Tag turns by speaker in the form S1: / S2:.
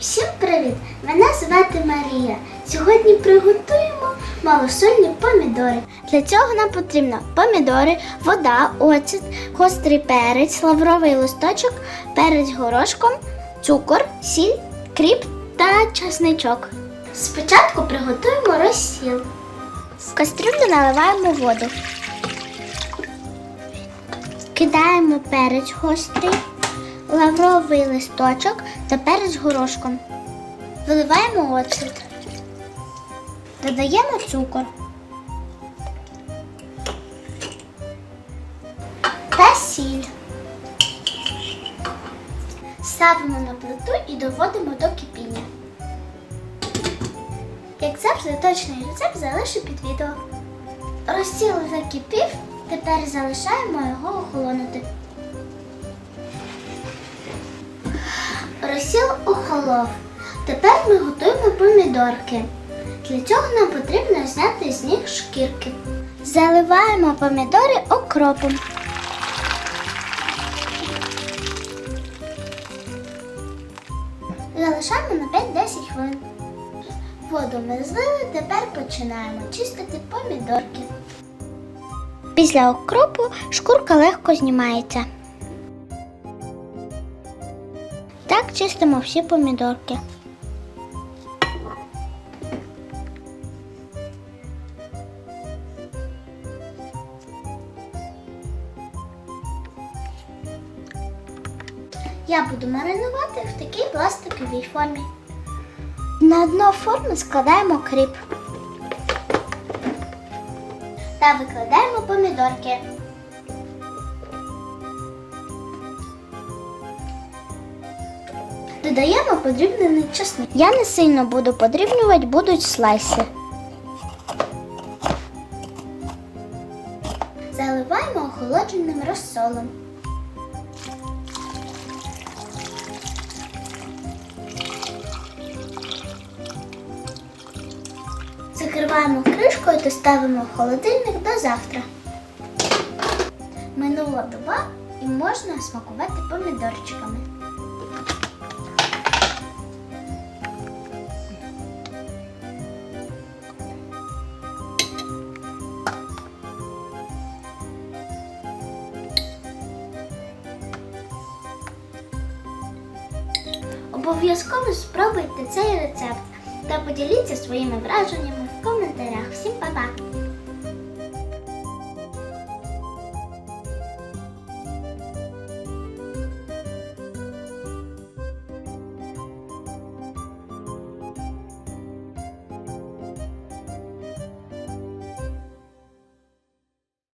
S1: Всім привіт! Мене звати Марія. Сьогодні приготуємо малосольні помідори. Для цього нам потрібно помідори, вода, оцет, гострий перець, лавровий листочок, перець горошком, цукор, сіль, кріп та часничок. Спочатку приготуємо розсіл. В кастрюлю наливаємо воду. Кидаємо перець гострий, лавровий листочок та перець горошком. Виливаємо оцет. Додаємо цукор. Та сіль. Ставимо на плиту і доводимо до кипіння. Як завжди, точний рецепт залишу під відео. Розсіл закипів, тепер залишаємо його охолонути. Розсіл охолов. Тепер ми готуємо помідорки. Для цього нам потрібно зняти з них шкірки. Заливаємо помідори окропом. Залишаємо на 5-10 хвилин. Воду ми злили, тепер починаємо чистити помідорки. Після окропу шкурка легко знімається. Так чистимо всі помідорки. Я буду маринувати в такій пластиковій формі. На дно форми складаємо кріп та викладаємо помідорки. Додаємо подрібнений чесник. Я не сильно буду подрібнювати, будуть слайси. Заливаємо охолодженим розсолом. Закриваємо кришкою та ставимо в холодильник до завтра. Минула доба і можна смакувати помідорчиками. Обов'язково спробуйте цей рецепт та поділіться своїми враженнями в коментарях. Всім па-па!